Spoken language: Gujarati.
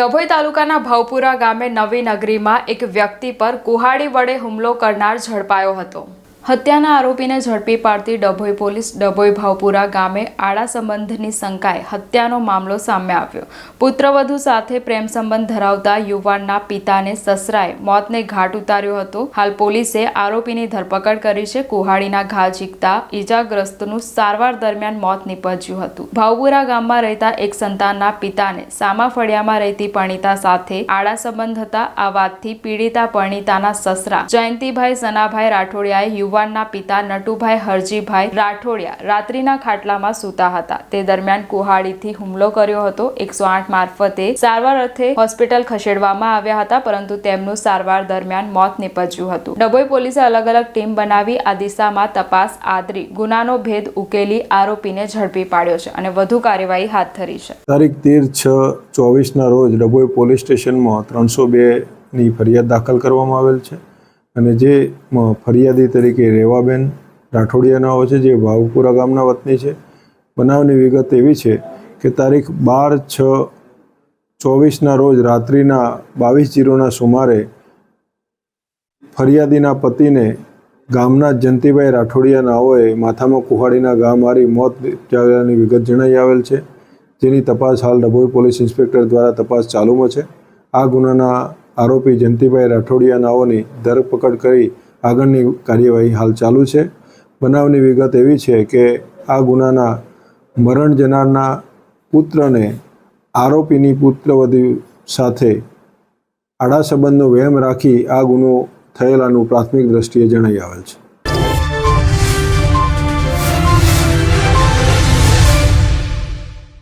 ડભોઈ તાલુકાના ભાવપુરા ગામે નવી નગરીમાં એક વ્યક્તિ પર કુહાડી વડે હુમલો કરનાર ઝડપાયો હતો. હત્યાના આરોપીને ઝડપી પાડતી ડભોઈ પોલીસ ડભોઈ ભાવપુરા ગામે આડા સંબંધની શંકાએ હત્યાનો મામલો સામે આવ્યો. પુત્રવધુ સાથે પ્રેમ સંબંધ ધરાવતા યુવાનના પિતાને સસરાએ મોતને ઘાટ ઉતાર્યો હતો. હાલ પોલીસે આરોપીની ધરપકડ કરી છે. કુહાડીના ઘા ઝીકતા ઈજાગ્રસ્તનું સારવાર દરમિયાન મોત નીપજ્યું હતું. ભાવપુરા ગામમાં રહેતા એક સંતાનના પિતાને સામા ફળિયામાં રહેતી પરણિતા સાથે આડા સંબંધ હતા. આ વાતથી પીડિતા પરણિતાના સસરા જયંતિભાઈ, સનાભાઈ રાઠોડિયાએ યુવાનના પિતા નટુભાઈ હરજીભાઈ રાઠોડિયા રાત્રિના ખાટલામાં સૂતા હતા. તે દરમિયાન કુહાડીથી હુમલો કર્યો હતો. એકસો આઠ મારફતે સારવાર અર્થે હોસ્પિટલ ખસેડવામાં આવ્યા હતા, પરંતુ તેમનું સારવાર દરમિયાન મોત નીપજ્યું હતું. ડભોઈ પોલીસે અલગ અલગ ટીમ બનાવી આ દિશામાં તપાસ આદરી ગુનાનો ભેદ ઉકેલી આરોપીને ઝડપી પાડ્યો છે અને વધુ કાર્યવાહી હાથ ધરી છે. તારીખ તેર છ ચોવીસના રોજ ડભોઈ પોલીસ સ્ટેશનમાં ત્રણસો બેની ફરિયાદ દાખલ કરવામાં આવેલ છે. અને જે ફરિયાદી તરીકે રેવાબેન રાઠોડિયાના હોય છે, જે ભાવપુરા ગામના વતની છે, બનાવની વિગત એવી છે કે તારીખ બાર છ ચોવીસના રોજ રાત્રિના બાવીસ જીરોના સુમારે ફરિયાદીના પતિને ગામના જંતીભાઈ રાઠોડિયા નાઓએ માથામાં કુહાડીના ઘા મારી મોત નિપજાવ્યાની વિગત જણાઈ આવેલ છે, જેની તપાસ હાલ ડભોઈ પોલીસ ઇન્સ્પેક્ટર દ્વારા તપાસ ચાલુમાં છે. આ ગુનાના આરોપી જયંતિભાઈ રાઠોડિયા નાઓની ધરપકડ કરી આગળની કાર્યવાહી હાલ ચાલુ છે. બનાવની વિગત એવી છે કે આ ગુનાના મરણ જનારના પુત્રને આરોપીની પુત્રવધુ સાથે આડા સંબંધનો વહેમ રાખી આ ગુનો થયેલાનું પ્રાથમિક દ્રષ્ટિએ જણાઈ આવેલ છે.